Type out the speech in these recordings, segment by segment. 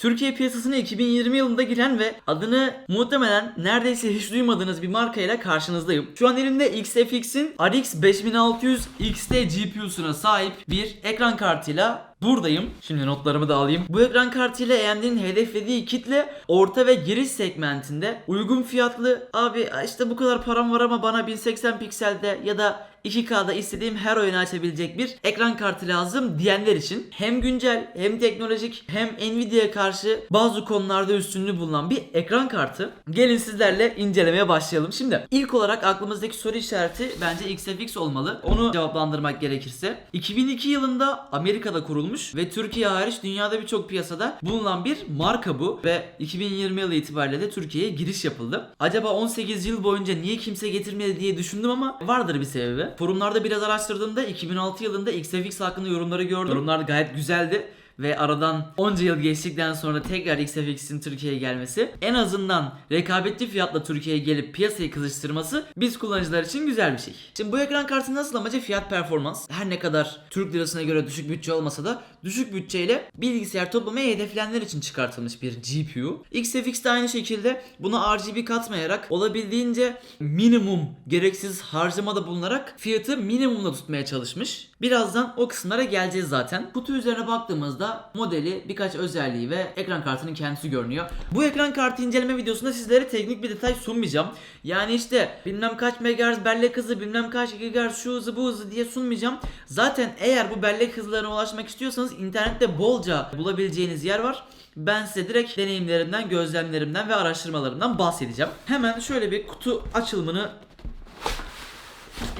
Türkiye piyasasına 2020 yılında giren ve adını muhtemelen neredeyse hiç duymadığınız bir markayla karşınızdayım. Şu an elimde XFX'in RX 5600 XT GPU'suna sahip bir ekran kartıyla buradayım. Şimdi notlarımı da alayım. Bu ekran kartıyla AMD'nin hedeflediği kitle orta ve giriş segmentinde uygun fiyatlı abi işte bu kadar param var ama bana 1080 pikselde ya da 2K'da istediğim her oyunu açabilecek bir ekran kartı lazım diyenler için hem güncel hem teknolojik hem Nvidia'ya karşı bazı konularda üstünlüğü bulunan bir ekran kartı. Gelin sizlerle incelemeye başlayalım. Şimdi ilk olarak aklımızdaki soru işareti bence XFX olmalı. Onu cevaplandırmak gerekirse 2002 yılında Amerika'da kurulmuş ve Türkiye hariç dünyada birçok piyasada bulunan bir marka bu ve 2020 yılı itibariyle de Türkiye'ye giriş yapıldı. Acaba 18 yıl boyunca niye kimse getirmedi diye düşündüm ama vardır bir sebebi. Forumlarda biraz araştırdığımda 2006 yılında XFX hakkında yorumları gördüm. Yorumlar gayet güzeldi ve aradan onca yıl geçtikten sonra tekrar XFX'in Türkiye'ye gelmesi en azından rekabetli fiyatla Türkiye'ye gelip piyasayı kızıştırması biz kullanıcılar için güzel bir şey. Şimdi bu ekran kartının nasıl amacı fiyat performans. Her ne kadar Türk lirasına göre düşük bütçe olmasa da düşük bütçeyle bilgisayar toplamayı hedefleyenler için çıkartılmış bir GPU. XFX de aynı şekilde buna RGB katmayarak olabildiğince minimum gereksiz harcamada bulunarak fiyatı minimumda tutmaya çalışmış. Birazdan o kısımlara geleceğiz zaten. Kutu üzerine baktığımızda modeli, birkaç özelliği ve ekran kartının kendisi görünüyor. Bu ekran kartı inceleme videosunda sizlere teknik bir detay sunmayacağım. Yani işte bilmem kaç megahertz bellek hızı, bilmem kaç gigahertz şu hızı bu hızı diye sunmayacağım. Zaten eğer bu bellek hızlarına ulaşmak istiyorsanız internette bolca bulabileceğiniz yer var. Ben size direkt deneyimlerimden, gözlemlerimden ve araştırmalarımdan bahsedeceğim. Hemen şöyle bir kutu açılımını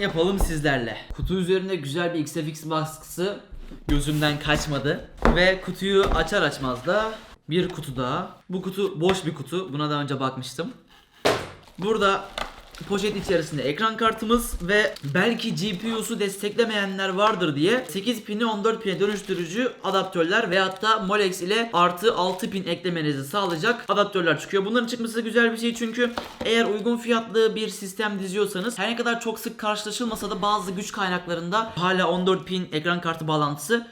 yapalım sizlerle. Kutu üzerinde güzel bir XFX baskısı gözümden kaçmadı. Ve kutuyu açar açmaz da bir kutu daha. Bu kutu boş bir kutu. Buna daha önce bakmıştım. Burada poşet içerisinde ekran kartımız ve belki GPU'su desteklemeyenler vardır diye 8 pini 14 pine dönüştürücü adaptörler veyahut da Molex ile artı 6 pin eklemenizi sağlayacak adaptörler çıkıyor. Bunların çıkması güzel bir şey çünkü eğer uygun fiyatlı bir sistem diziyorsanız her ne kadar çok sık karşılaşılmasa da bazı güç kaynaklarında hala 14 pin ekran kartı bağlantısı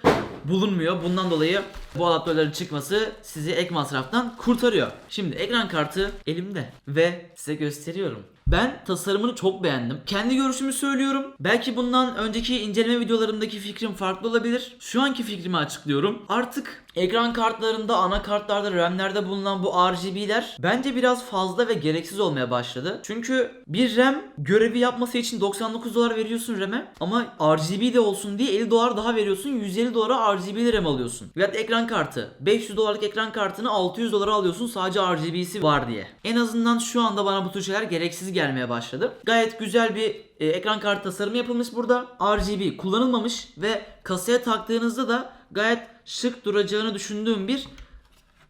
bulunmuyor. Bundan dolayı bu adaptörlerin çıkması sizi ek masraftan kurtarıyor. Şimdi ekran kartı elimde ve size gösteriyorum. Ben tasarımını çok beğendim. Kendi görüşümü söylüyorum. Belki bundan önceki inceleme videolarımdaki fikrim farklı olabilir. Şu anki fikrimi açıklıyorum. Artık ekran kartlarında, anakartlarda, RAM'lerde bulunan bu RGB'ler bence biraz fazla ve gereksiz olmaya başladı. Çünkü bir RAM görevi yapması için 99 dolar veriyorsun RAM'e ama RGB de olsun diye 50 dolar daha veriyorsun. 150 dolara RGB'li RAM alıyorsun. Veyahut ekran kartı. 500 dolarlık ekran kartını 600 dolara alıyorsun sadece RGB'si var diye. En azından şu anda bana bu tür şeyler gereksiz gelmeye başladı. Gayet güzel bir e, ekran kartı tasarımı yapılmış burada. RGB kullanılmamış ve kasaya taktığınızda da gayet şık duracağını düşündüğüm bir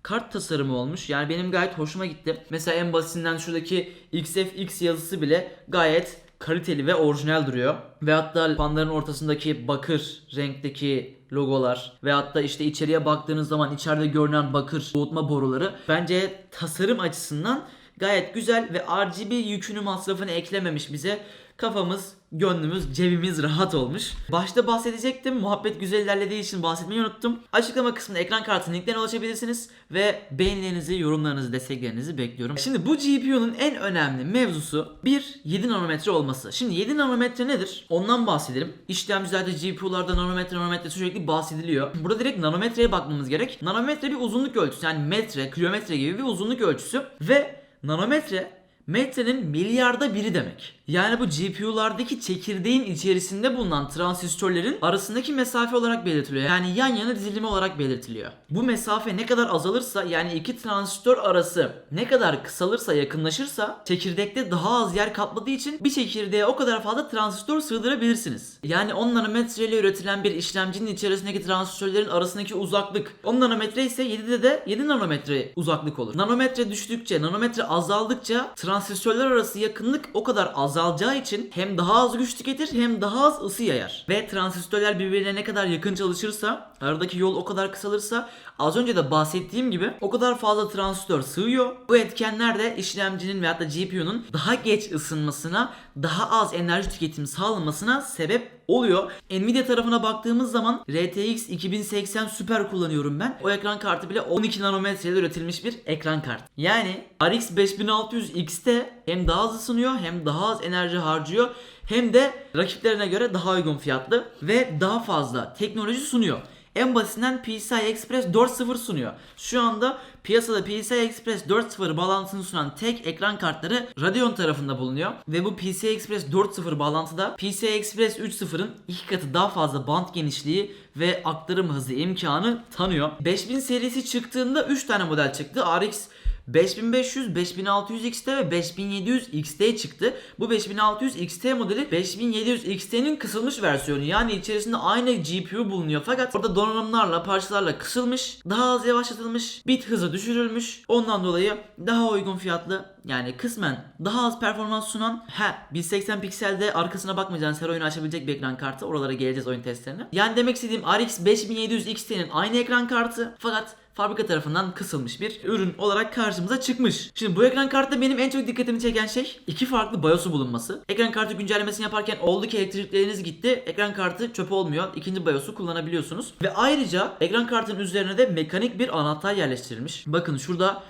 kart tasarımı olmuş. Yani benim gayet hoşuma gitti. Mesela en basitinden şuradaki XFX yazısı bile gayet kaliteli ve orijinal duruyor. Ve hatta fanların ortasındaki bakır renkteki logolar ve hatta işte içeriye baktığınız zaman içeride görünen bakır soğutma boruları bence tasarım açısından gayet güzel ve RGB yükünü masrafını eklememiş bize. Kafamız, gönlümüz, cebimiz rahat olmuş. Başta bahsedecektim. Muhabbet güzel ilerlediği için bahsetmeyi unuttum. Açıklama kısmında ekran kartının linklerine ulaşabilirsiniz. Ve beğenilerinizi, yorumlarınızı, desteklerinizi bekliyorum. Şimdi bu GPU'nun en önemli mevzusu bir 7 nanometre olması. Şimdi 7 nanometre nedir? Ondan bahsedelim. İşlemcilerde GPU'larda nanometre nanometre sürekli bahsediliyor. Burada direkt nanometreye bakmamız gerek. Nanometre bir uzunluk ölçüsü. Yani metre, kilometre gibi bir uzunluk ölçüsü. Ve nanometre metrenin milyarda biri demek. Yani bu GPU'lardaki çekirdeğin içerisinde bulunan transistörlerin arasındaki mesafe olarak belirtiliyor. Yani yan yana dizilimi olarak belirtiliyor. Bu mesafe ne kadar azalırsa yani iki transistör arası ne kadar kısalırsa yakınlaşırsa çekirdekte daha az yer kapladığı için bir çekirdeğe o kadar fazla transistör sığdırabilirsiniz. Yani 10 nanometre ile üretilen bir işlemcinin içerisindeki transistörlerin arasındaki uzaklık 10 nanometre ise 7'de de 7 nanometre uzaklık olur. Nanometre düştükçe, nanometre azaldıkça transistörler arası yakınlık o kadar azalacağı için hem daha az güç tüketir hem daha az ısı yayar. Ve transistörler birbirine ne kadar yakın çalışırsa, aradaki yol o kadar kısalırsa az önce de bahsettiğim gibi o kadar fazla transistör sığıyor. Bu etkenler de işlemcinin veyahut da GPU'nun daha geç ısınmasına, daha az enerji tüketimi sağlamasına sebep oluyor. Nvidia tarafına baktığımız zaman RTX 2080 Super kullanıyorum ben. O ekran kartı bile 12 nanometreyle üretilmiş bir ekran kartı. Yani RX 5600 X'te hem daha hızlı ısınıyor hem daha az enerji harcıyor hem de rakiplerine göre daha uygun fiyatlı ve daha fazla teknoloji sunuyor. En basitinden PCI Express 4.0 sunuyor. Şu anda piyasada PCI Express 4.0 bağlantısını sunan tek ekran kartları Radeon tarafında bulunuyor. Ve bu PCI Express 4.0 bağlantıda PCI Express 3.0'ın iki katı daha fazla band genişliği ve aktarım hızı imkanı tanıyor. 5000 serisi çıktığında 3 tane model çıktı. RX 5500, 5600 XT ve 5700 XT çıktı. Bu 5600 XT modeli 5700 XT'nin kısılmış versiyonu. Yani içerisinde aynı GPU bulunuyor fakat orada donanımlarla, parçalarla kısılmış, daha az yavaşlatılmış, bit hızı düşürülmüş. Ondan dolayı daha uygun fiyatlı yani kısmen daha az performans sunan ha 1080 pikselde arkasına bakmayacağınız her oyunu açabilecek bir ekran kartı. Oralara geleceğiz oyun testlerine. Yani demek istediğim RX 5700 XT'nin aynı ekran kartı fakat fabrika tarafından kısılmış bir ürün olarak karşımıza çıkmış. Şimdi bu ekran kartta benim en çok dikkatimi çeken şey iki farklı BIOS'u bulunması. Ekran kartı güncellemesini yaparken oldu ki elektrikleriniz gitti. Ekran kartı çöp olmuyor. İkinci BIOS'u kullanabiliyorsunuz. Ve ayrıca ekran kartının üzerine de mekanik bir anahtar yerleştirilmiş. Bakın şurada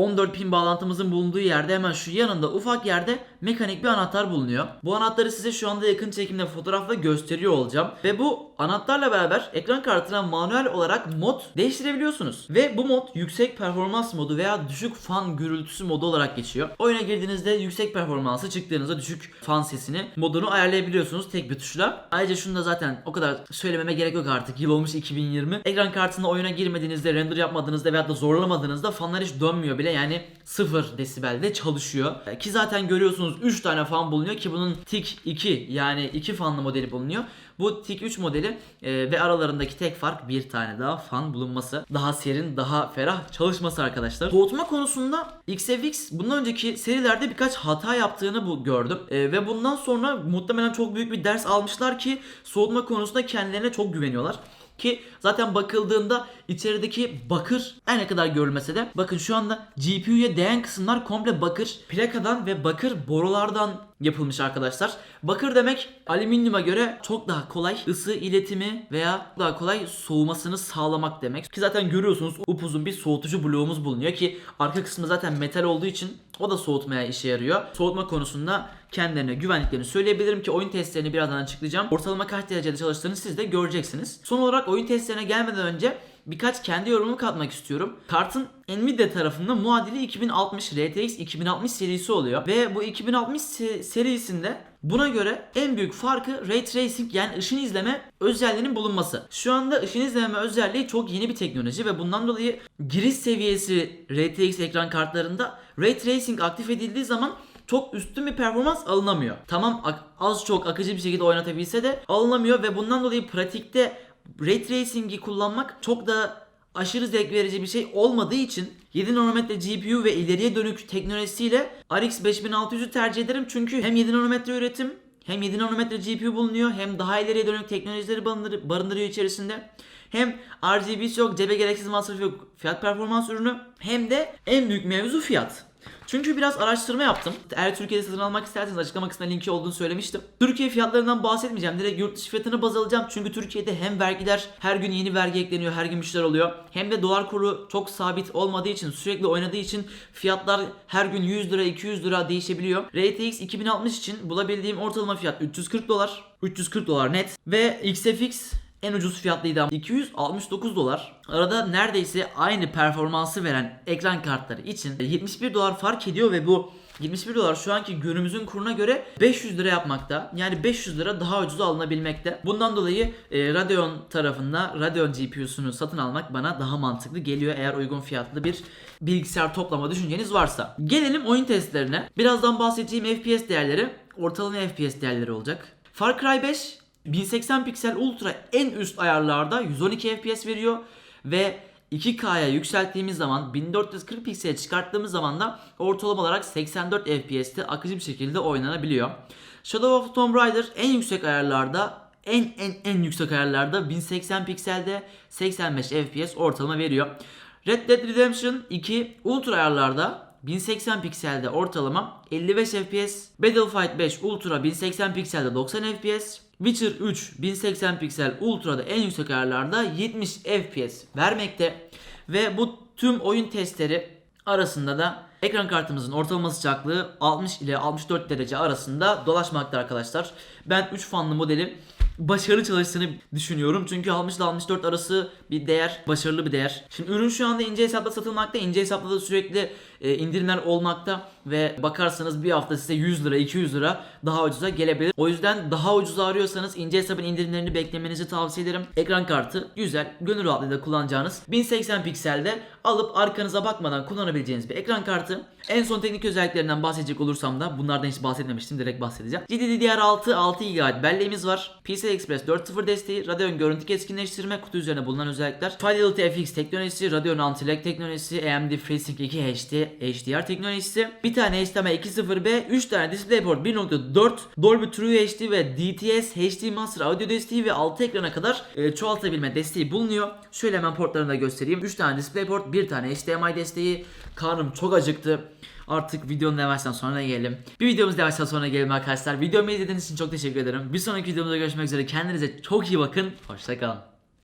14 pin bağlantımızın bulunduğu yerde hemen şu yanında ufak yerde mekanik bir anahtar bulunuyor. Bu anahtarı size şu anda yakın çekimde fotoğrafla gösteriyor olacağım. Ve bu anahtarla beraber ekran kartına manuel olarak mod değiştirebiliyorsunuz. Ve bu mod yüksek performans modu veya düşük fan gürültüsü modu olarak geçiyor. Oyuna girdiğinizde yüksek performansı çıktığınızda düşük fan sesini modunu ayarlayabiliyorsunuz tek bir tuşla. Ayrıca şunu da zaten o kadar söylememe gerek yok artık. Yıl olmuş 2020. Ekran kartına oyuna girmediğinizde, render yapmadığınızda veyahut da zorlamadığınızda fanlar hiç dönmüyor bile. Yani 0 desibelde çalışıyor. Ki zaten görüyorsunuz 3 tane fan bulunuyor ki bunun TIC 2 yani 2 fanlı modeli bulunuyor. Bu TIC 3 modeli e, ve aralarındaki tek fark bir tane daha fan bulunması. Daha serin, daha ferah çalışması arkadaşlar. Soğutma konusunda XFX bundan önceki serilerde birkaç hata yaptığını bu gördüm. E, ve bundan sonra muhtemelen çok büyük bir ders almışlar ki soğutma konusunda kendilerine çok güveniyorlar. Ki zaten bakıldığında içerideki bakır her ne kadar görülmese de bakın şu anda GPU'ya değen kısımlar komple bakır plakadan ve bakır borulardan yapılmış arkadaşlar. Bakır demek alüminyuma göre çok daha kolay ısı iletimi veya daha kolay soğumasını sağlamak demek. Ki zaten görüyorsunuz upuzun bir soğutucu bloğumuz bulunuyor ki arka kısmı zaten metal olduğu için o da soğutmaya işe yarıyor. Soğutma konusunda kendilerine güvenliklerini söyleyebilirim ki oyun testlerini birazdan açıklayacağım. Ortalama kaç derecede çalıştığını siz de göreceksiniz. Son olarak oyun testlerine gelmeden önce birkaç kendi yorumumu katmak istiyorum. Kartın Nvidia tarafında muadili 2060 RTX 2060 serisi oluyor ve bu 2060 se- serisinde buna göre en büyük farkı Ray Tracing yani ışın izleme özelliğinin bulunması. Şu anda ışın izleme özelliği çok yeni bir teknoloji ve bundan dolayı giriş seviyesi RTX ekran kartlarında Ray Tracing aktif edildiği zaman çok üstün bir performans alınamıyor. Tamam az çok akıcı bir şekilde oynatabilse de alınamıyor ve bundan dolayı pratikte Ray Tracing'i kullanmak çok da aşırı zevk verici bir şey olmadığı için 7 nanometre GPU ve ileriye dönük teknolojisiyle RX 5600'ü tercih ederim çünkü hem 7 nanometre üretim hem 7 nanometre GPU bulunuyor hem daha ileriye dönük teknolojileri barındır- barındırıyor içerisinde. Hem RGB'si yok, cebe gereksiz masraf yok, fiyat performans ürünü hem de en büyük mevzu fiyat. Çünkü biraz araştırma yaptım. Eğer Türkiye'de satın almak isterseniz açıklama kısmında linki olduğunu söylemiştim. Türkiye fiyatlarından bahsetmeyeceğim. Direkt yurt dışı fiyatını baz alacağım. Çünkü Türkiye'de hem vergiler her gün yeni vergi ekleniyor, her gün şeyler oluyor. Hem de dolar kuru çok sabit olmadığı için, sürekli oynadığı için fiyatlar her gün 100 lira, 200 lira değişebiliyor. RTX 2060 için bulabildiğim ortalama fiyat 340 dolar. 340 dolar net. Ve XFX en ucuz fiyatlıydı ama 269 dolar. Arada neredeyse aynı performansı veren ekran kartları için 71 dolar fark ediyor ve bu 71 dolar şu anki günümüzün kuruna göre 500 lira yapmakta. Yani 500 lira daha ucuza alınabilmekte. Bundan dolayı e, Radeon tarafında Radeon GPU'sunu satın almak bana daha mantıklı geliyor eğer uygun fiyatlı bir bilgisayar toplama düşünceniz varsa. Gelelim oyun testlerine. Birazdan bahsedeceğim FPS değerleri ortalama FPS değerleri olacak. Far Cry 5 1080 piksel ultra en üst ayarlarda 112 FPS veriyor ve 2K'ya yükselttiğimiz zaman 1440 piksele çıkarttığımız zaman da ortalama olarak 84 FPS'te akıcı bir şekilde oynanabiliyor. Shadow of Tomb Raider en yüksek ayarlarda en en en yüksek ayarlarda 1080 pikselde 85 FPS ortalama veriyor. Red Dead Redemption 2 ultra ayarlarda 1080 pikselde ortalama 55 FPS, Battlefield 5 Ultra 1080 pikselde 90 FPS, Witcher 3 1080 piksel Ultra'da en yüksek ayarlarda 70 FPS vermekte ve bu tüm oyun testleri arasında da ekran kartımızın ortalama sıcaklığı 60 ile 64 derece arasında dolaşmakta arkadaşlar. Ben 3 fanlı modeli başarılı çalıştığını düşünüyorum. Çünkü 60 ile 64 arası bir değer, başarılı bir değer. Şimdi ürün şu anda ince hesapla satılmakta. İnce hesapla da sürekli e, indirimler olmakta ve bakarsanız bir hafta size 100 lira, 200 lira daha ucuza gelebilir. O yüzden daha ucuza arıyorsanız ince hesabın indirimlerini beklemenizi tavsiye ederim. Ekran kartı güzel, gönül rahatlığıyla kullanacağınız 1080 pikselde alıp arkanıza bakmadan kullanabileceğiniz bir ekran kartı. En son teknik özelliklerinden bahsedecek olursam da bunlardan hiç bahsetmemiştim direkt bahsedeceğim. GDDR6 6 GB belleğimiz var. PCI Express 4.0 desteği, Radeon görüntü keskinleştirme, kutu üzerine bulunan özellikler. Fidelity FX teknolojisi, Radeon Anti-Lag teknolojisi, AMD FreeSync 2 HD, HDR teknolojisi, bir tane HDMI 2.0B, 3 tane DisplayPort 1.4, Dolby True HD ve DTS HD Master audio desteği ve 6 ekrana kadar e, çoğaltabilme desteği bulunuyor. Şöyle hemen portlarını da göstereyim. 3 tane DisplayPort, 1 tane HDMI desteği. Karnım çok acıktı. Artık videonun yavaştan sonra gelelim. Bir videomuz yavaştan sonra gelelim arkadaşlar. Videomu izlediğiniz için çok teşekkür ederim. Bir sonraki videomda görüşmek üzere. Kendinize çok iyi bakın. Hoşçakalın.